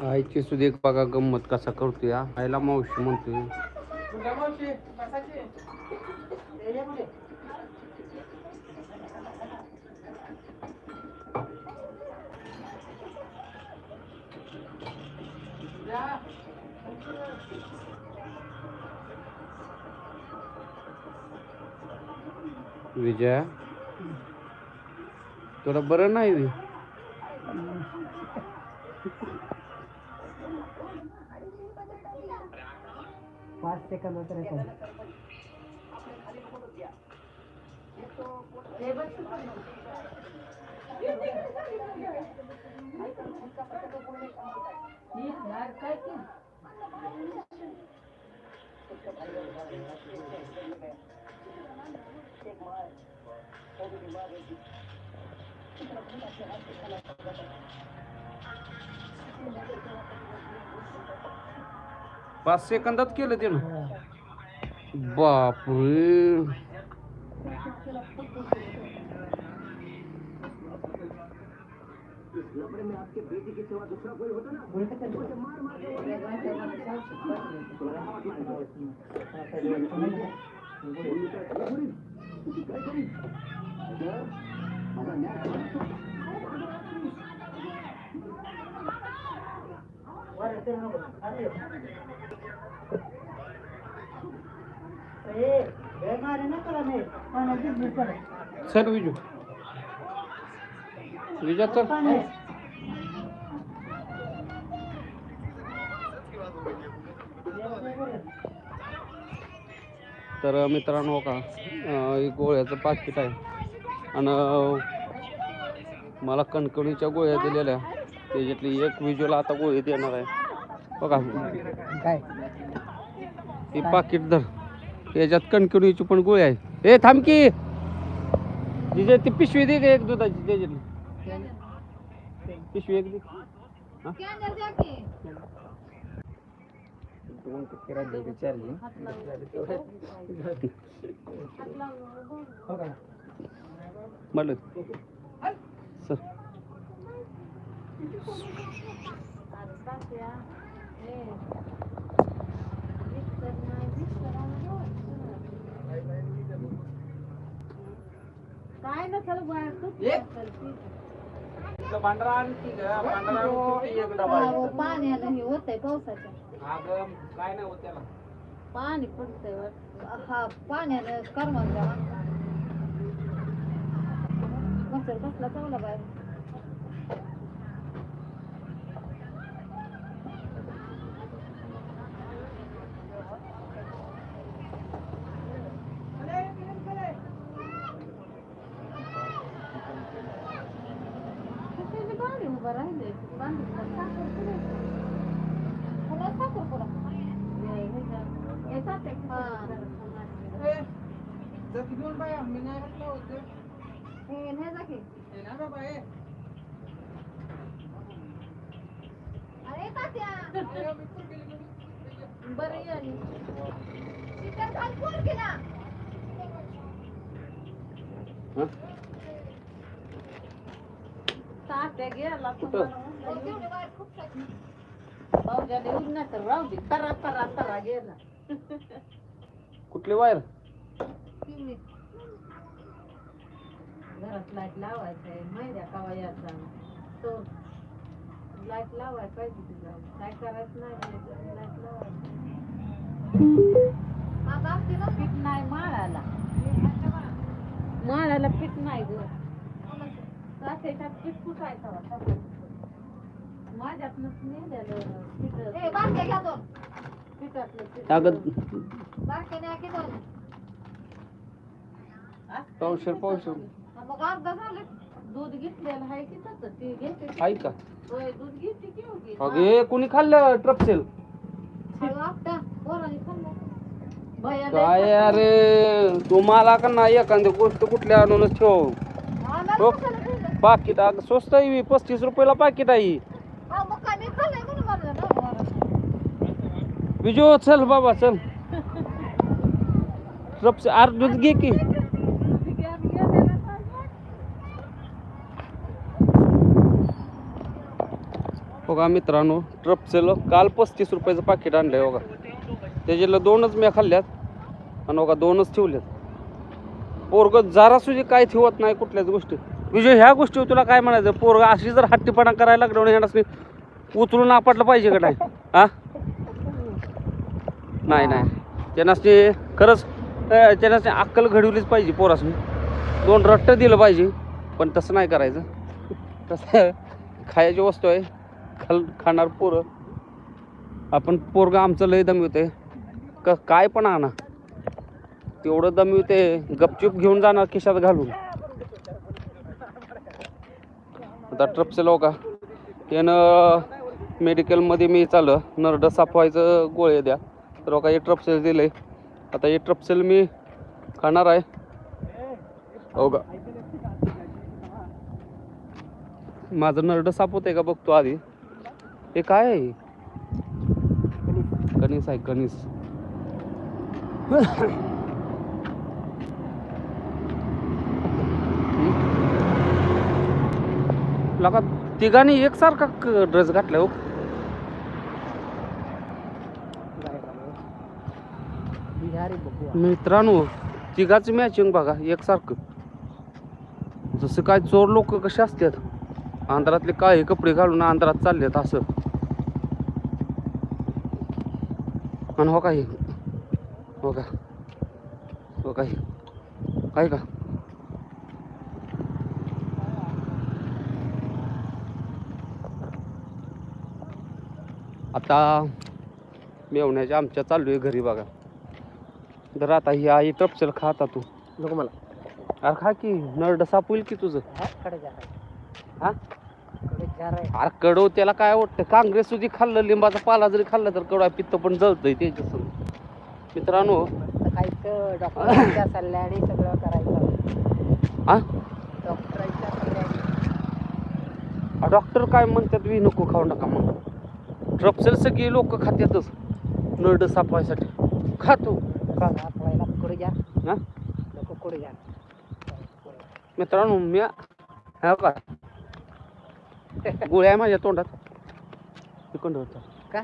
आईची सुद्धा एक बघा गंमत कसा करतोय हा. आईला मावशी म्हणतोय. विजया तुला बरं नाही? बे? पाच Thank you. पाच सेकंदात केलं त्यानं. बापरे. सर विजू. विजा सर तर मित्रांनो का एक गोळ्याचं पाकिट आहे. आणि मला कणकणीच्या गोळ्या दिलेल्या. त्याच्यातली एक विजूला आता गोळी देणार आहे. बघा. काय? ही पाकिट धर. त्याच्यात कणकणीची पण गोळी आहे. ए थांब की. तिचे ती पिशवी दे एक दुधाची त्याच्यातली. पिशवी एक दे. हा? म्हटलं सर. काय ना चल बाहेर एक डबा पाण्याला हे होतंय पावसाच्या अगं काय नाही होत त्याला पाणी पडतंय वर. हा पाण्यानं करमत जावा मच्छर कसला चावला बाहेर किती पाणी उभं राहिले पाणी साखर पुरायचं. पुन्हा साखर पुरा. हे- हे- हे साखर पुरा. हे हे जा की. अरे तात्या. बरं ये आणि. चिकन खाल फोन केला. हं? तात्या गेला कुठं? तुम्हाला तेवढे बाहेर खूप सारे. भाऊजाला येऊन नाही तर राहू दे तरा तरा तरा गेला कुठली वायर पिवळी. घरात लाइट लावायचंय. माहिती कवा याचा तो लाइट लावायला पाहिजे तुझा काय करायचं नाही लाइट लावायचं. पीठ नाही माळाला. माळाला पीठ नाही ग. त्याच्यात पीठ कुठायचं माझ्यातनंच नेलेलं पीठ. पिठातलं पीठ. अगं दोन. पावशेर पावशेर. मग अर्धा झालं. दूध घेतलेलं आहे की तसं? ते घेते आहे का? होय दूध घेते की होगी अगे कुणी खाल्लं ट्रपसेल आपटा पोरांनी खाल्लं. भैया काय अरे तुम्हाला का नाही एखादी गोष्ट कुठल्या आणूनच ठेव? हो. पाकिट अगं स्वस्त आहे ही, पस्तीस रुपयाला पाकिट आहे ही. मग काय मी खाल्लंय म्हणून म्हणलं ना पोरांनी. विजो चल बाबा चल. ट्रपसे आर दूध घे की दूध घ्या, घ्या त्याला काय? बघा मित्रांनो ट्रपसेल काल पस्तीस रुपयाचं पाकिट आणलं आहे बघा. त्याच्यातलं दोनच मी खाल्ल्यात आणि बघा दोनच ठेवल्यात. पोरग जरा सुद्धा काय ठेवत नाही कुठल्याच गोष्टी. विजय ह्या गोष्टी तुला काय म्हणायचं? पोरग अशी जर हट्टीपणा करायला लागलं येणार उचलून आपटलं पाहिजे का नाही? हा? नाही नाही. त्यांनाच खरंच अं, अक्कल घडवलीच पाहिजे पोरासनी. दोन रट्ट दिलं पाहिजे पण तसं नाही करायचं. तसं खायची वस्तू आहे. खाल खाणार पोरं. आपण पोरगं आमचं लय दमवते का काय पण आणा. तेवढं दमवते गपचूप घेऊन जाणार खिशात घालून. आता ट्रपचे लोक यानं मेडिकलमध्ये मी चाललं नरड साफवायचं गोळे द्या. तर का हे ट्रपसेल दिले आता हे ट्रपसेल मी खाणार आहे. हो का? माझं नरड साफ होतंय का बघतो आधी. हे काय आहे? गणेश आहे गणेश. लगा तिघांनी एकसारखा ड्रेस घातला हो. मित्रांनो तिघाच मॅचिंग बघा एकसारखं. जसं काय चोर लोक कसे असतात आंध्रातले काही कपडे घालून अंधारात चाललेत असं. आणि हो काही हो का हो काही काय का आता मेवण्याच्या आमच्या चालू आहे घरी बघा तर आता ही आई टपचल खा आता तू नको मला अरे खा की नरड साप होईल की तुझं हा अरे कडव त्याला काय वाटतं? काँग्रेस सुधी खाल्लं लिंबाचा पाला जरी खाल्ला तर कडवा पित्त पण जळतंय त्याच्या मित्रांनो. डॉक्टरांच्या सल्ल्याने सगळं करायचं. हा डॉक्टरांच्या सल्ल्याने. डॉक्टर काय म्हणतात वी नको खाऊ नका मग ट्रपसेल सगळी लोक खात्यातच. नरड सापवायसाठी खातो हा? नको मित्रांनो मी हा का गोळ्या आहे माझ्या तोंडात. इकंड होता. का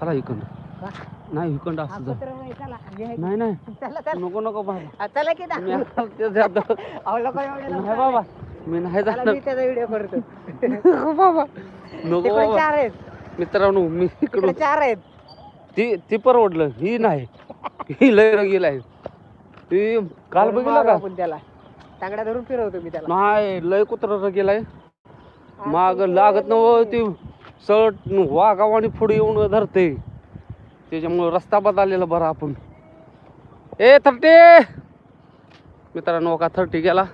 चला इकंड. का? नाही इकंड असं जा कुत्रं नाही, चला. नाही नाही. चला चला. नको नको बाबा. चला की मी ना ते जातो. अहो लोक एवढे लोकं नाही बाबा. मी नाही चला, जाणार. मी त्याचा व्हिडिओ करतो. नको बाबा. नको तिकडे बाबा. चार आहेत. मित्रांनो मी तिकडे इकडून चार आहेत. ती ती परवडलं ही नाही. ही लय रगील आहे. ती काल धरून बघितलं मारू का आपण त्याला. तांगड्या धरून फिरवतो मी त्याला. नाही लय कुत्र रगील आहे. माग लागत नव ती सट वाघावाणी पुढे येऊन धरते. त्याच्यामुळे रस्ता बदललेला बरा आपण. A thirty! मित्रांनो का थर्टी गेला?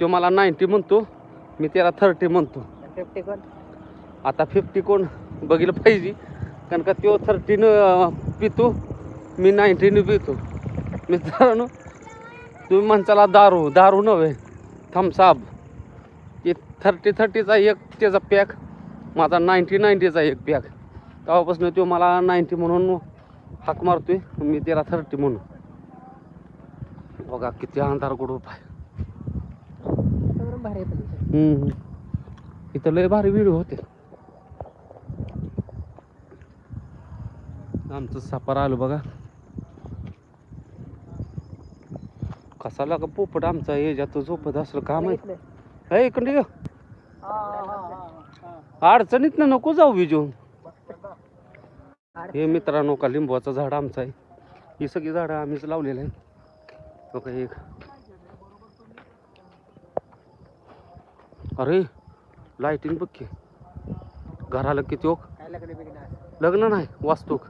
तो मला नाईन्टी म्हणतो. मी त्याला थर्टी म्हणतो. फिफ्टी कोण? आता फिफ्टी कोण? बघितलं पाहिजे. कारण का तो थर्टीनं पितो. मी नाईन्टीनं पितो. मित्रांनो तुम्ही म्हणचाला दारू. दारू नव्हे. थम्सअप ते थर्टी थर्टीचा एक त्याचा पॅक माझा नाईन्टी नाईन्टीचा एक पॅक तेव्हापासून तो मला नाईन्टी म्हणून हाक मारतोय. मी त्याला थर्टी म्हणून. बघा किती अंधार गुडूप आहे आहे इथे. लय भारी व्हिडिओ होते. आमचं सापार आलो बघा. कसा लागा पोपट आमचा याच्यात झोपत असलं का माहीत? बघितलं? हे इकडे ये. अडचणीत ना नको जाऊ विजू हे मित्रांनो का लिंबूचं झाड आमचं आहे. ही सगळी झाडं आम्हीच लावलेली आहे ओके एक. अरे लाईटिंग बघ की. घराला किती ओक. लग्न नाही वास्तूक.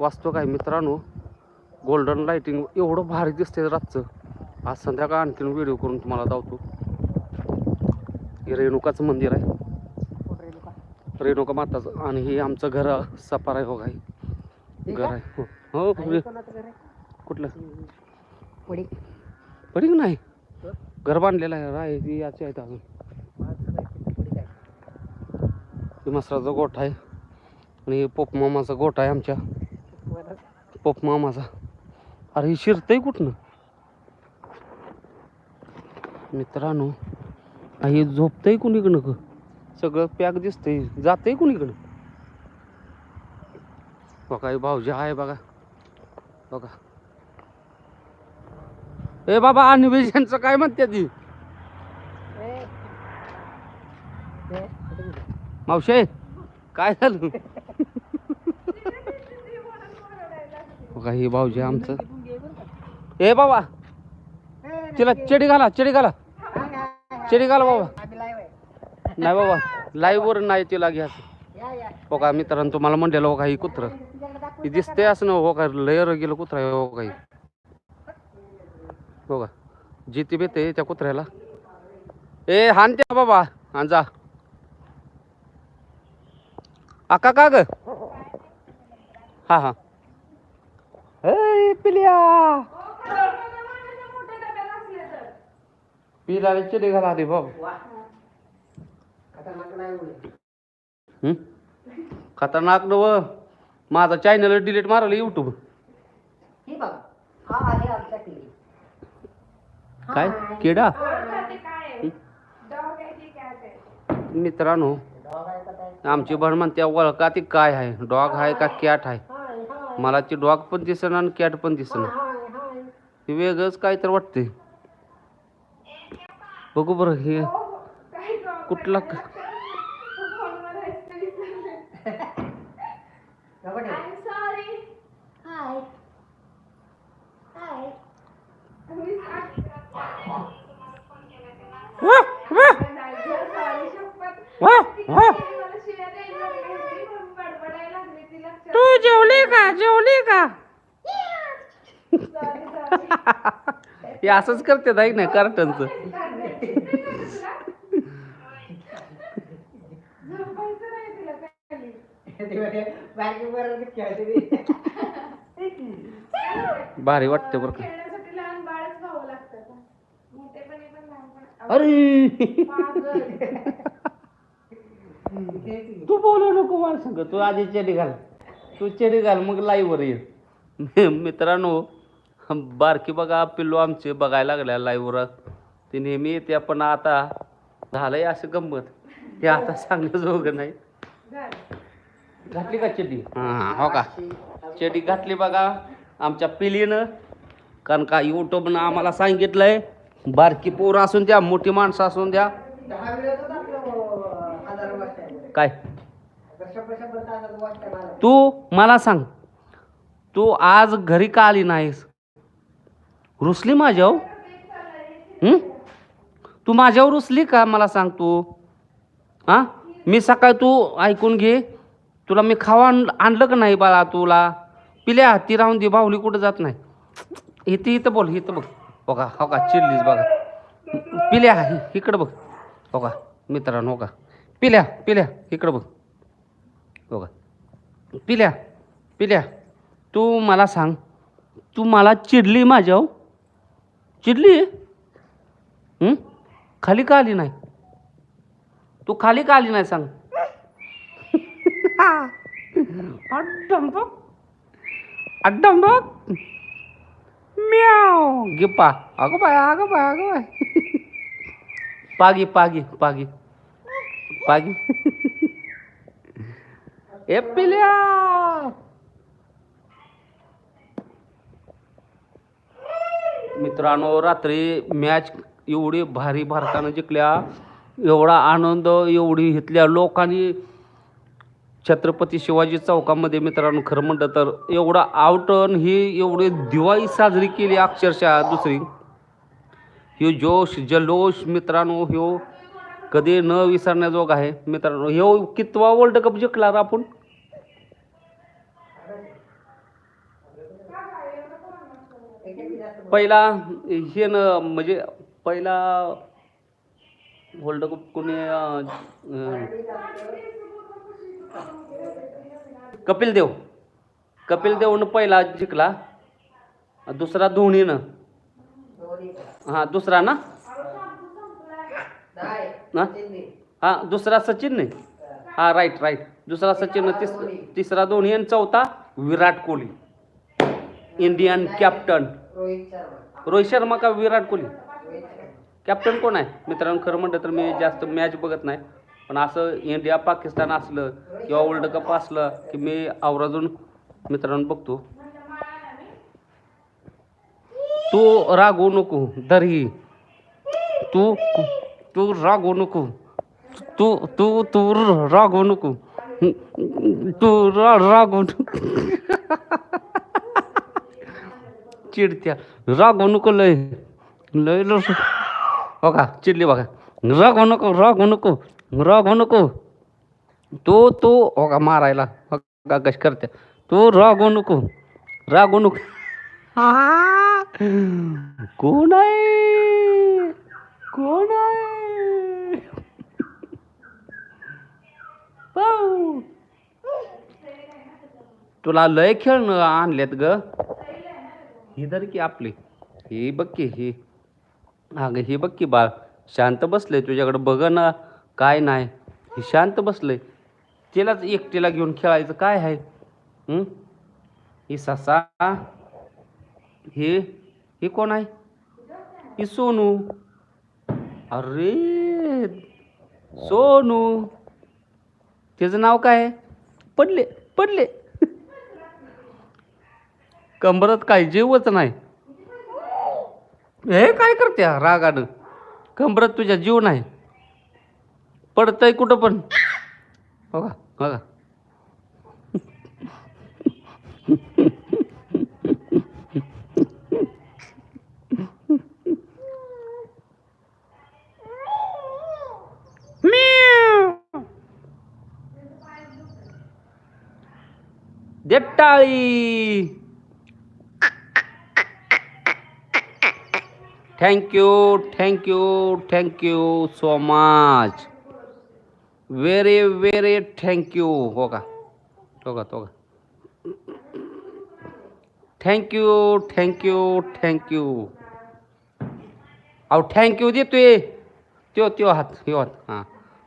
वास्तूक आहे मित्रांनो. गोल्डन लाईटिंग एवढं भारी दिसते रातचं. आज संध्याकाळ आणखीन व्हिडिओ करून तुम्हाला दावतो. हे रेणुकाचं मंदिर आहे? रेणुका माताचं आणि हे आमचं घर सपार आहे हे हे घर का? आहे हो हो घर? कुठलं. पडीक नाही? घर बांधलेलं आहे राय ती याची आहेत अजून मसराचा गोठा आहे आणि हे पोप मामाचा गोठा आहे आमच्या वरच. पोप मामाचा अरे हे शिरतंय कुठनं मित्रांनो हे झोपतंय कुणीकडं ग? सगळं पॅक दिसतंय. जातंय कुणीकडं? बघा हे भाऊजी आहे बघा. बघा. ए बाबा अन्वेषणचं काय म्हणते ती? मावशे काय झालं? बघा हे भाऊजी आमचं. ए बाबा तिला चेडी घाला चेडी घाला. चेडी घाला बाबा. नाही बाबा लाईव्ह वर नाही तिला घ्यायचं. या, या. हो का मित्रांनो तुम्हाला म्हणलेलं हो का ही कुत्र. ही दिसते असं ना हो का लयर गेलं कुत्रा आहे हो काही हो? का? जिती बेते त्या कुत्र्याला. ए हान त्या बाबा. हान जा. आका का ग? हा हा. पिलिया. पिला चिडी घाला नाही एवढे. हं? खतरनाक नव. माझा चॅनल डिलीट मारलं युट्यूब ही बघा. हा आहे आमच्या टीव्ही. काय? किडा? मित्रांनो डॉग आहे का काय आमची बहीण म्हणते ओळखा ती काय आहे? डॉग आहे का कॅट आहे? मला ती डॉग पण दिसेना आणि कॅट पण दिसेना. हाय हाय. ते वेगळंच काय तर वाटते बघू बरं हे कुठला. तू जेवली का? जेवली का? हे असंच करते नाही ना कार्टनचं ते म्हणे, बारकी पोरं खेळते ते. भारी वाटते बरं का. खेळण्यासाठी लहान बाळच व्हावं लागतं मोठेपणी पण लहानपण अरे. तू बोलू नको मला सांग. तू आधी चेडी घाल. तू चेडी घाल मग लाईव्ह वर ये. मित्रांनो बारकी बघा पिल्लू आमचे बघायला लागल्या लाईव्ह वर. ते नेहमी येते पण आता झालंय असं गंमत. हे आता सांगण्याजोगं नाही. घातली का चेडी? हां हो का? चेडी घातली बघा. आमच्या पिलीनं कारण का युट्यूबनं आम्हाला सांगितलंय बारकी पोरं असून द्या मोठी माणसं असून द्या. काय? तू मला सांग तू आज घरी का आली नाहीस? रुसली माझ्यावर? तू माझ्यावर रुसली का? मला सांग तू. हां? मी सकाळी तू ऐकून घे. तुला मी खावा आणलं का नाही बाळा तुला? पिल्या ती राहून दे बाहुली कुठं जात नाही. इथं इथं बोल इथं बघ. हो का? हो का? चिडलीस बघा. पिल्या इकडं बघ. हो का? मित्रांनो हो का? पिल्या पिल्या इकडं बघ. हो का? पिल्या पिल्या तू मला सांग तू मला चिडली चिडली? हं? खाली का आली नाही? तू खाली का आली नाही सांग. अड्डम बघ म्याव गे पा अगं बाय अगं बाय अगं बाय पागी पागी पागी पागी ए पिल्या मित्रांनो रात्री मॅच एवढी भारी भारतानं जिंकल्या. एवढा आनंद एवढी घेतल्या. लोकांनी छत्रपती शिवाजी चौकामध्ये मित्रांनो खरं म्हणलं तर एवढा आवटण ही एवढी दिवाळी साजरी केली अक्षरशः दुसरी. ह्यो जोश जल्लोष मित्रांनो ह्यो कधी न विसरण्याजोग आहे. मित्रांनो ह्यो कितवा वर्ल्ड कप जिंकला आपण? पहिला हे न म्हणजे पहिला वर्ल्ड कप कोणी कपिल देव. कपिल देवनं पहिला जिंकला. दुसरा धोनीनं. हां दुसरा ना? हां दुसरा सचिन नाही हां राईट राईट दुसरा सचिन तिस तिसरा धोनी आणि चौथा विराट कोहली. इंडियन कॅप्टन रोहित शर्मा का विराट कोहली? कॅप्टन कोण आहे? मित्रांनो खरं म्हटलं तर मी जास्त मॅच बघत नाही. पण असं इंडिया पाकिस्तान असलं किंवा वर्ल्ड कप असलं की मी आवराजून मित्रांनो बघतो. तू रागू नको दरही. तू तू रागू नको. तू तू तू रागू नको. तू रा नको. चिडत्या. रागू नको लय. लय लय हो का चिडली बघा. रागू नको रागू नको. रागवू नको तू तू हो का मारायला. हो कशी करते. तू रागवू नको रागवू नको हा. कोण आहे? कोण आहे? पाऊ. तुला लय खेळणं आणलेत ग. ही धर की आपली. ही बघ की ही. अगं ही बघ की बाळ. शांत बसलंय तुझ्याकडे. बघ ना. काय नाही. ही शांत बसलंय. तिलाच एकटीला घेऊन खेळायचं काय आहे? ही? ससा? हे? हे कोण आहे? ही सोनू. अरे सोनू. त्याचं नाव काय आहे? पडले पडले. कंबरत काय जीवच नाही. हे काय करते? रागानं. कंबरत तुझ्या जीव नाही. पडतंय कुठं पण. हो का हो का thank you thank you thank you so much very very thank you हो का हो का तो का thank you thank you thank you अहो थँक्यू देतोय त्यो त्यो हात ह्यो हात हां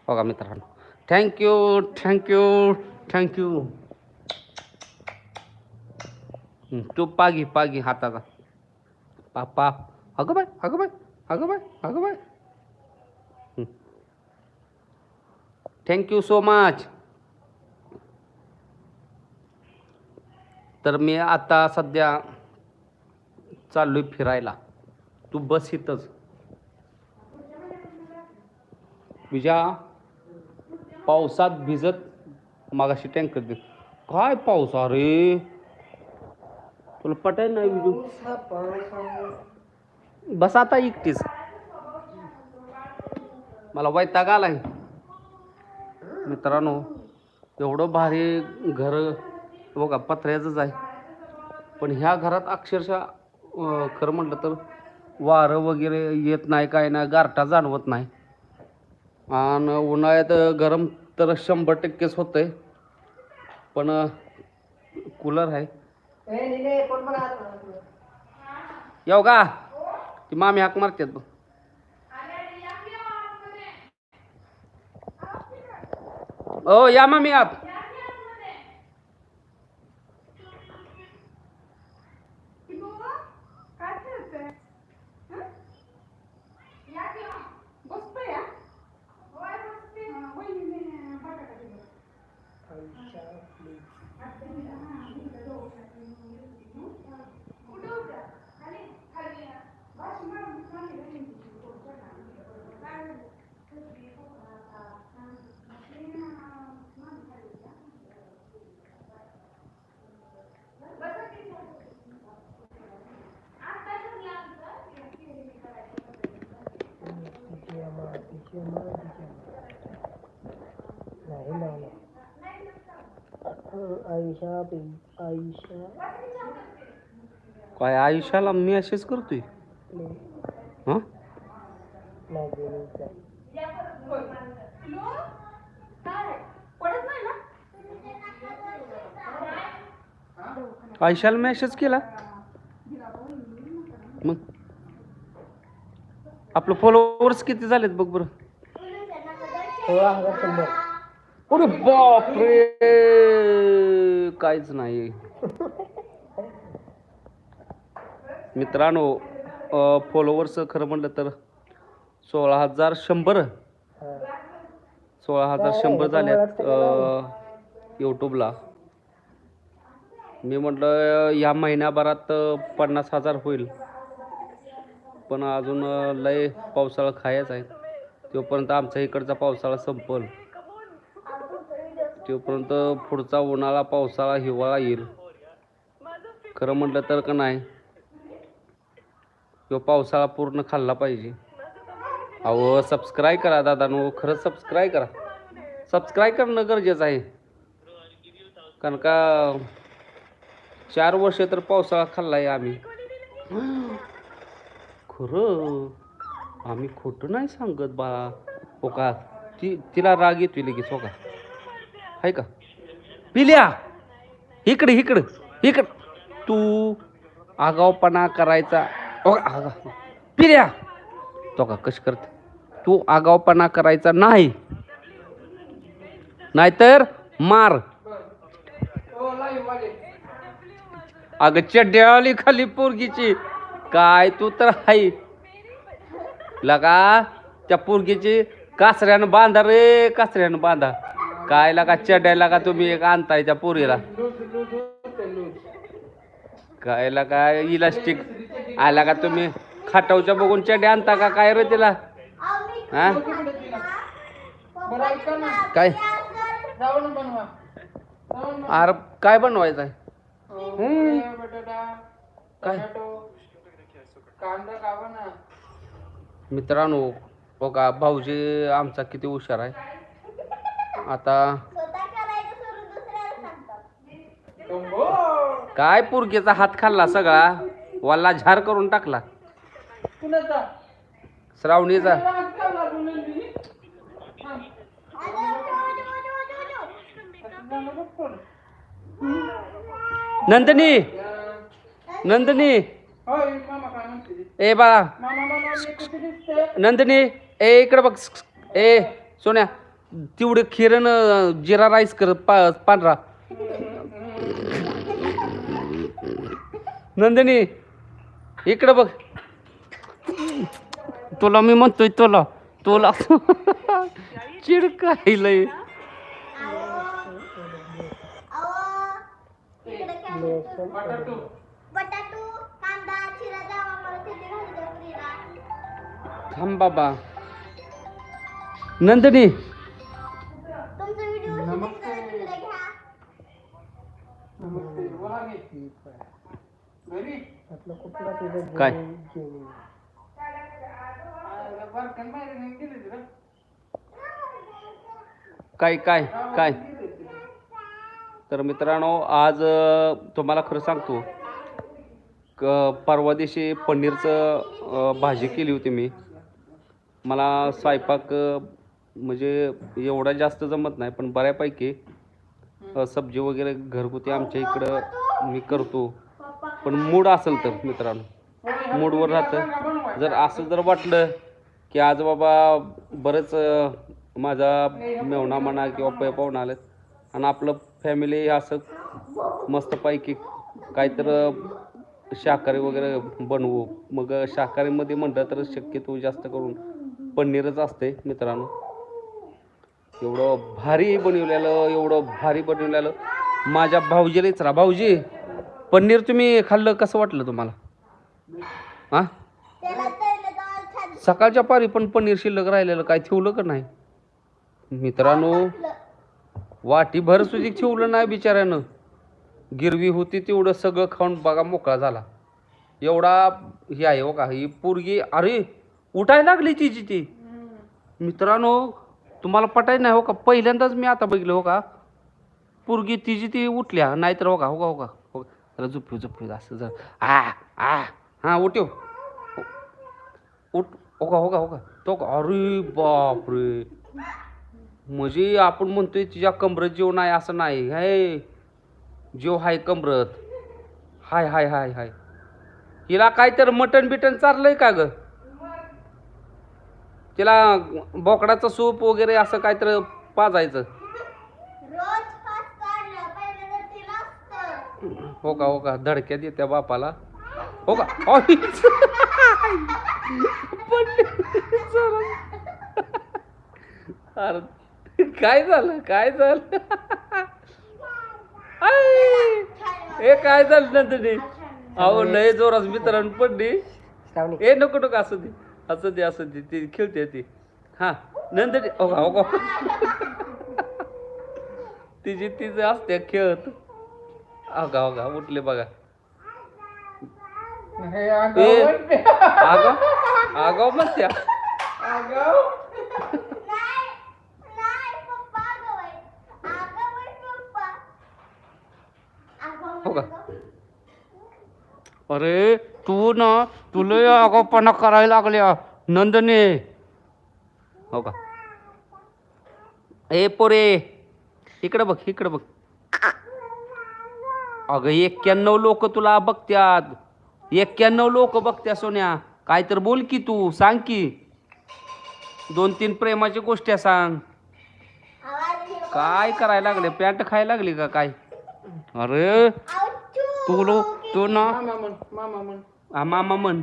हो का मित्रांनो थँक्यू थँक्यू थँक्यू तू पागी पागी हाताचा पापा अगं बाय अगं बाय अगं बाय अगं बाय थँक्यू सो मच तर मी आता सध्या चाललोय फिरायला. तू बस इथंच. तुझ्या पावसात भिजत मागाशी टँकर दे काय पाऊस अरे? तुला पटाय नाही विजू? बस आता एकटीच. मला वैताग आलाय. मित्रांनो एवढं भारी घर बघा पत्र्याचंच आहे. पण ह्या घरात अक्षरशः खरं म्हटलं तर वारं वगैरे येत नाही काय नाही गारठा जाणवत नाही. आणि उन्हाळ्यात गरम तर शंभर टक्केच होतंय. पण कूलर आहे. हात? येऊ का? ती मामी हाक मारतात बघ. ओ या मामी आत तिची अम्मा, तिची अम्मा, तिची अम्मा. नाही लावलं. अ, आयुषा आयुषा काय आयुष्याला मी असेच करतोय? हा? नाही गेली आयुष्याला मेसेज केला? मग? आपलं फॉलोवर्स किती झालेत बघ बरं? सोळा हजार शंभर. अरे बापरे! काहीच नाही. मित्रांनो फॉलोअर्स खरं म्हटलं तर सोळा हजार शंभर. सोळा हजार शंभर झाल्यात यूट्यूबला मी म्हटलं या महिन्याभरात पन्नास हजार होईल. पण अजून लय पावसाळा खायचा आहे. तोपर्यंत आमच्या इकडचा पावसाळा संपल. तोपर्यंत पुढचा उन्हाळा पावसाळा हिवाळा येईल. खरं म्हटलं तर का नाही? तो पावसाळा पूर्ण खाल्ला पाहिजे. अहो सबस्क्राईब करा दादानो. खरंच सबस्क्राईब करा. सबस्क्राईब करणं गरजेचं आहे. कारण का चार वर्ष तर पावसाळा खाल्ला आहे आम्ही. खरं? आम्ही खोटं नाही सांगत बा. हो का? ती तिला राग येतोय लगेच हो का? आहे का? पिल्या. इकडे इकडे इकडे. तू आगावपणा करायचा. आगा पिल्या. तो का कश करते? तू आगावपणा करायचा नाही. नाहीतर मार. अगं चड्याली आली खाली पोरगीची. काय तू तर हाय. लगा त्या पोरगीची कासऱ्यानं बांधा रे कासऱ्यानं बांधा. काय लगा चड्या लगा तुम्ही एक आणताय त्या पोरीला. काय लगा इलास्टिक आला का तुम्ही खाटावच्या बघून चड्या आणता का? काय रे तिला? हा काय. अरे काय बनवायचं आहे काय? मित्रांनो का भाऊजी आमचा किती हुशार आहे. आता काय पुरगीचा हात खाल्ला सगळा? वाला झार करून टाकला. श्रावणीचा. नंदिनी! नंदिनी! ए दिसते? नंदिनी ए इकडे बघ. ए सोन्या. तेवढे खिरण जिरा राईस कर पा पांढरा. नंदिनी इकडं बघ. तुला मी म्हणतोय तुला तुला. चिडकायलंय. बटाटो थांब बाबा. नंदिनी नमस्ते. बोला की घरी काय. काय काय काय. तर मित्रांनो आज तुम्हाला खरं सांगतो क परवा दिवशी पनीरचं भाजी केली होती मी. मला स्वयंपाक म्हणजे एवढा जास्त जमत नाही पण बऱ्यापैकी सब्जी वगैरे घरगुती आमच्या इकडं मी करतो. पण मूड असेल तर मित्रांनो. मूडवर राहतं. जर असं जर वाटलं की आज बाबा बरंच माझा मेवणा म्हणा किंवा पै पाहुणा आलेत आणि आपलं फॅमिली असं मस्तपैकी काहीतरी शाकाहारी वगैरे बनवू. मग शाकाहारीमध्ये म्हटलं तर शक्यतो जास्त करून पनीरच असते मित्रांनो. एवढं भारी बनवलेलं एवढं भारी बनवलेलं. माझ्या भाऊजीलाच राहा. भाऊजी पनीर तुम्ही खाल्लं कसं वाटलं तुम्हाला? हां? सकाळच्या पारी पण पनीर शिल्लक राहिलेलं काय ठेवलं का नाही? मित्रांनो वाटीभर सुधी ठेवलं नाही बिचाऱ्यानं. गिरवी होती तेवढं सगळं खाऊन बघा मोकळा झाला. एवढा हे आहे हो का ही पोरगी अरे उठायला लागली तिची ती. मित्रांनो तुम्हाला पटाय नाही हो का? पहिल्यांदाच मी आता बघितलं हो का? पोरगी तिची ती उठल्या नाहीतर हो का हो का हो का? हो का. जरा झुपू असं जर. आ आ हां उठव हो. उठ हो का हो का हो का? तो का अरे बापरे. म्हणजे आपण म्हणतोय तिच्या कमरत जेव नाही असं नाही. हाय जेव हाय कमरत. हाय हाय हाय हाय. हिला काय तर मटण बिटन चाललंय का गं? तिला बोकडाचं सूप वगैरे असं काय तर पाजायचं हो का हो का? धडक्या देत्या बापाला. हो का? अरे काय झालं? काय झालं? आई! ए काय झालं नंतर अहो लय जोरात मित्रांनो पडली. ए नको नको असं दे. असं दे असं दे ती खेळते ती. हा नंतर तिची तिचं असते खेळत. अगा अगा उठले बघा. आगाव आगाव म्हणत्या हो का? अरे तू ना तुला आगावपणा करायला लागल्या. नंदने. हो का? ए पोरे. इकडं बघ इकडं बघ. अगं एक्क्याण्णव लोक तुला बघत्यात. एक्क्याण्णव लोक बघत्या सोन्या. काय तर बोल की तू सांग की. दोन तीन प्रेमाच्या गोष्टी सांग. काय करायला लागले? पॅन्ट खायला लागली का काय? अरे. तू लो तू ना. मामा म्हण.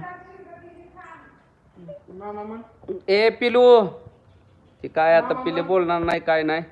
मामा म्हण. हा, ए पिलू. ते काय आता पिले बोलणार नाही काय नाही.